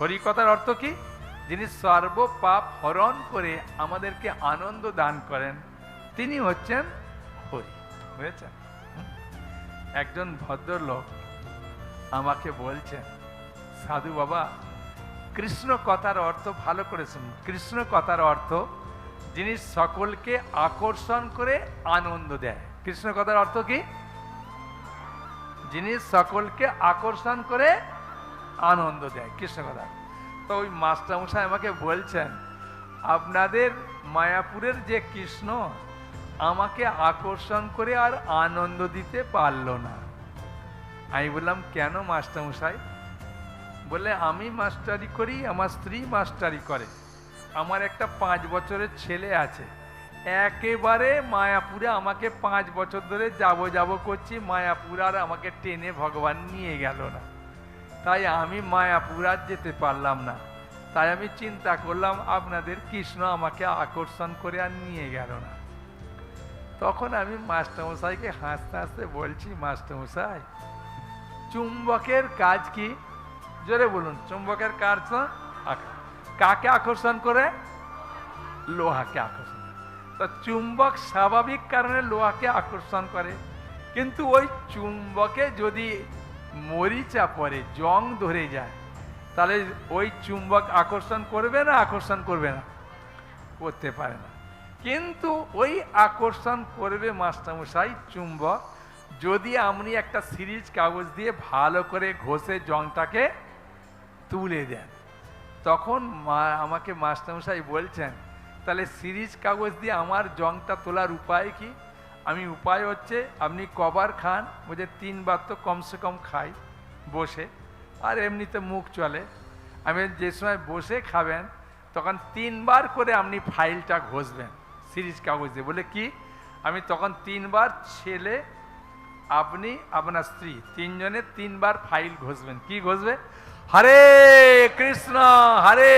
হরিকথার অর্থ কি? যিনি সর্ব পাপ হরণ করে আমাদেরকে আনন্দ দান করেন, তিনি হচ্ছেন হরি। বুঝেছেন। একজন ভদ্রলোক আমাকে বলছেন, সাধু বাবা, কৃষ্ণ কথার অর্থ ভালো করে শুনুন। কৃষ্ণ কথার অর্থ, যিনি সকলকে আকর্ষণ করে আনন্দ দেয়। কৃষ্ণ কথার অর্থ কি? যিনি সকলকে আকর্ষণ করে আনন্দ দেয়। কৃষ্ণ কথা তো ওই মাস্টারমশাই আমাকে বলছেন, আপনাদের মায়াপুরের যে কৃষ্ণ, আমাকে আকর্ষণ করে আর আনন্দ দিতে পারল না। আমি বললাম, কেন মাস্টারমশাই? বলে আমি মাস্টারি করি, আমার স্ত্রী মাস্টারি করে। আমার একটা পাঁচ বছরের ছেলে আছে। একেবারে মায়াপুরে আমাকে পাঁচ বছর ধরে যাব যাব করছি, মায়াপুর আর আমাকে টেনে ভগবান নিয়ে গেল না। তাই আমি মায়াপুর আর যেতে পারলাম না। তাই আমি চিন্তা করলাম আপনাদের কৃষ্ণ আমাকে আকর্ষণ করে আর নিয়ে গেল না। তখন আমি মাস্টারমশাইকে হাসতে হাসতে বলছি, মাস্টারমশাই, চুম্বকের কাজ কি? জোরে বলুন, চুম্বকের কাজ কাকে আকর্ষণ করে? লোহাকে আকর্ষণ করে। তো চুম্বক স্বাভাবিক কারণে লোহাকে আকর্ষণ করে। কিন্তু ওই চুম্বকে যদি মরিচা পরে, জং ধরে যায়। তাহলে ওই চুম্বক আকর্ষণ করবে না, আকর্ষণ করবে না? করতে পারে না। কিন্তু ওই আকর্ষণ করবে মাস্টারমশাই চুম্বক, যদি আপনি একটা সিরিজ কাগজ দিয়ে ভালো করে ঘষে জংটাকে তুলে দেন। তখন মা, আমাকে মাস্টারমশাই বলছেন, তাহলে সিরিজ কাগজ দিয়ে আমার জংটা তোলার উপায় কি? আমি উপায় হচ্ছে আপনি কবার খান, বলছে তিনবার তো কমসে কম খাই, বসে। আর এমনিতে মুখ চলে। আমি যে সময় বসে খাবেন, তখন তিনবার করে আপনি ফাইলটা ঘষবেন, সিরিজ কাগজ দিয়ে। বলে কি? আমি তখন তিনবার ছেলে, আপনি, আপনার স্ত্রী, তিনজনে তিনবার ফাইল ঘষবেন। কি ঘষবে? হরে কৃষ্ণ হরে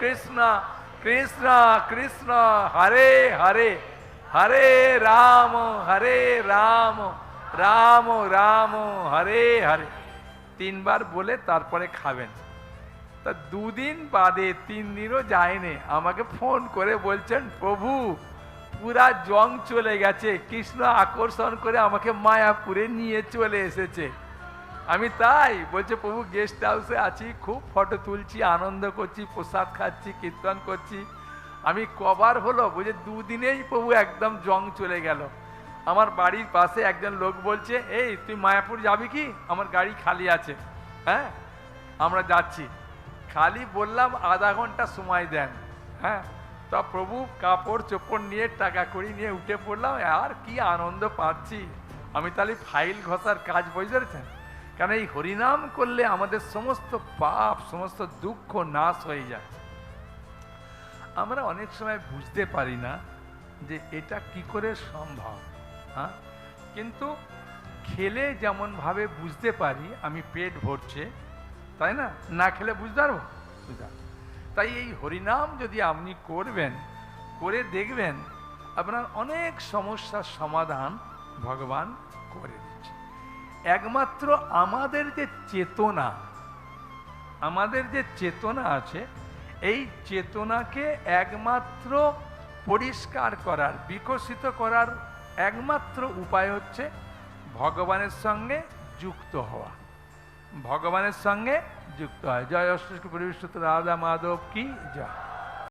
কৃষ্ণ কৃষ্ণ কৃষ্ণ, হরে হরে। হরে রাম হরে রাম রাম রাম, হরে হরে। তিনবার বলে তারপরে খাবেন। তা দুদিন বাদে তিন দিনও যায়নি। আমাকে ফোন করে বলছেন, প্রভু, পুরা জং চলে গেছে। কৃষ্ণ আকর্ষণ করে আমাকে মায়াপুরে নিয়ে চলে এসেছে। আমি তাই বলছে, প্রভু গেস্ট হাউসে আছি, খুব ফটো তুলছি, আনন্দ করছি, প্রসাদ খাচ্ছি, কীর্তন করছি। আমি কবার হলো বলছে দুদিনেই প্রভু একদম জং চলে গেল। আমার বাড়ির পাশে একজন লোক বলছে, এই, তুই মায়াপুর যাবি কি? আমার গাড়ি খালি আছে। হ্যাঁ? আমরা যাচ্ছি। খালি বললাম, আধা ঘণ্টা সময় দেন। হ্যাঁ? তা প্রভু কাপড় চোপড় নিয়ে, টাকা করি নিয়ে উঠে পড়লাম, আর কি আনন্দ পাচ্ছি। আমি তাহলে ফাইল ঘষার কাজ বুঝতে পেরেছেন? কারণ এই হরিনাম করলে আমাদের সমস্ত পাপ, সমস্ত দুঃখ নাশ হয়ে যায়। আমরা অনেক সময় বুঝতে পারি না যে এটা কি করে সম্ভব হ্যাঁ? কিন্তু খেলে যেমনভাবে বুঝতে পারি, আমি পেট ভরছে, তাই না? না খেলে বুঝতে পারব? বুঝতে। তাই এই হরিনাম যদি আপনি করবেন, করে দেখবেন, আপনার অনেক সমস্যার সমাধান ভগবান করে দিচ্ছে। একমাত্র আমাদের যে চেতনা, আমাদের যে চেতনা আছে এই চেতনাকে একমাত্র পরিষ্কার করার, বিকশিত করার একমাত্র উপায় হচ্ছে ভগবানের সঙ্গে যুক্ত হওয়া। ভগবানের সঙ্গে যুক্ত হয়। জয় অষ্ট পরিবেশ রাধা মাধব কি জয়।